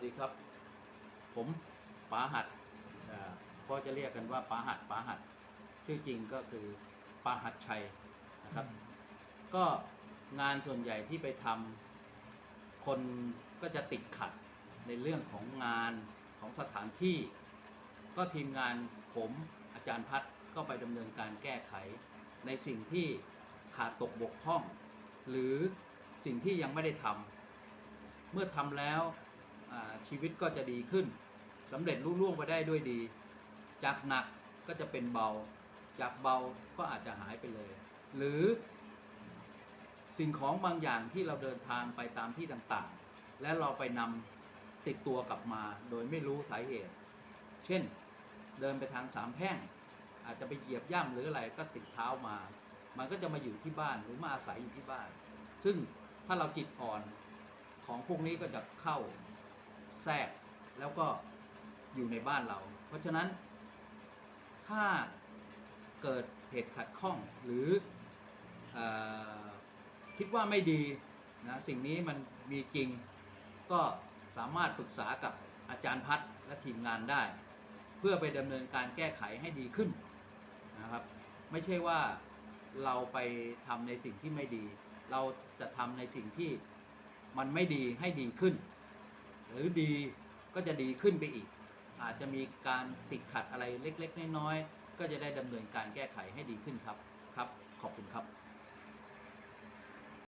วัสดีครับ ผมป๋าหัดเอ่อก็จะเรียกกันว่าป๋าหัดป๋าหัด ชื่อจริงก็คือป๋าหัดชัยนะครับ ก็งานส่วนใหญ่ที่ไปทำคนก็จะติดขัดในเรื่องของงานของสถานที่ ก็ทีมงานผมอาจารย์พัฒน์ก็ไปดำเนินการแก้ไข ในสิ่งที่ขาดตกบกพร่อง หรือสิ่งที่ยังไม่ได้ทำเมื่อทำแล้วอ่า ชีวิตก็จะดีขึ้นสำเร็จรุ่ล่วงไปได้ด้วยดี จากหนักก็จะเป็นเบา จากเบาก็อาจจะหายไปเลย หรือสิ่งของบางอย่างที่เราเดินทางไปตามที่ต่างๆ และเราไปนำติดตัวกลับมาโดยไม่รู้สาเหตุ เช่น เดินไปทางสามแพร่ง อาจจะไปเหยียบย่ำหรืออะไรก็ติดเท้ามา มันก็จะมาอยู่ที่บ้านหรือมาอาศัยอยู่ที่บ้าน ซึ่งถ้าเราจิตอ่อนของพวกนี้ก็จะเข้า แทรกแล้วก็อยู่ในบ้านเรา เพราะฉะนั้นถ้าเกิดเหตุขัดข้องหรืออคิดว่าไม่ดีนะสิ่งนี้มันมีจริง ก็สามารถปรึกษากับอาจารย์พัฒน์และทีมงานได้ เพื่อไปดำเนินการแก้ไขให้ดีขึ้นนะครับ ไม่ใช่ว่าเราไปทำในสิ่งที่ไม่ดี เราจะทำในสิ่งที่มันไม่ดีให้ดีขึ้น หรือดีก็จะดีขึ้นไปอีก อาจจะมีการติดขัดอะไรเล็ก ๆ น้อยๆก็จะได้ดำเนินการแก้ไขให้ดีขึ้นครับครับขอบคุณครับ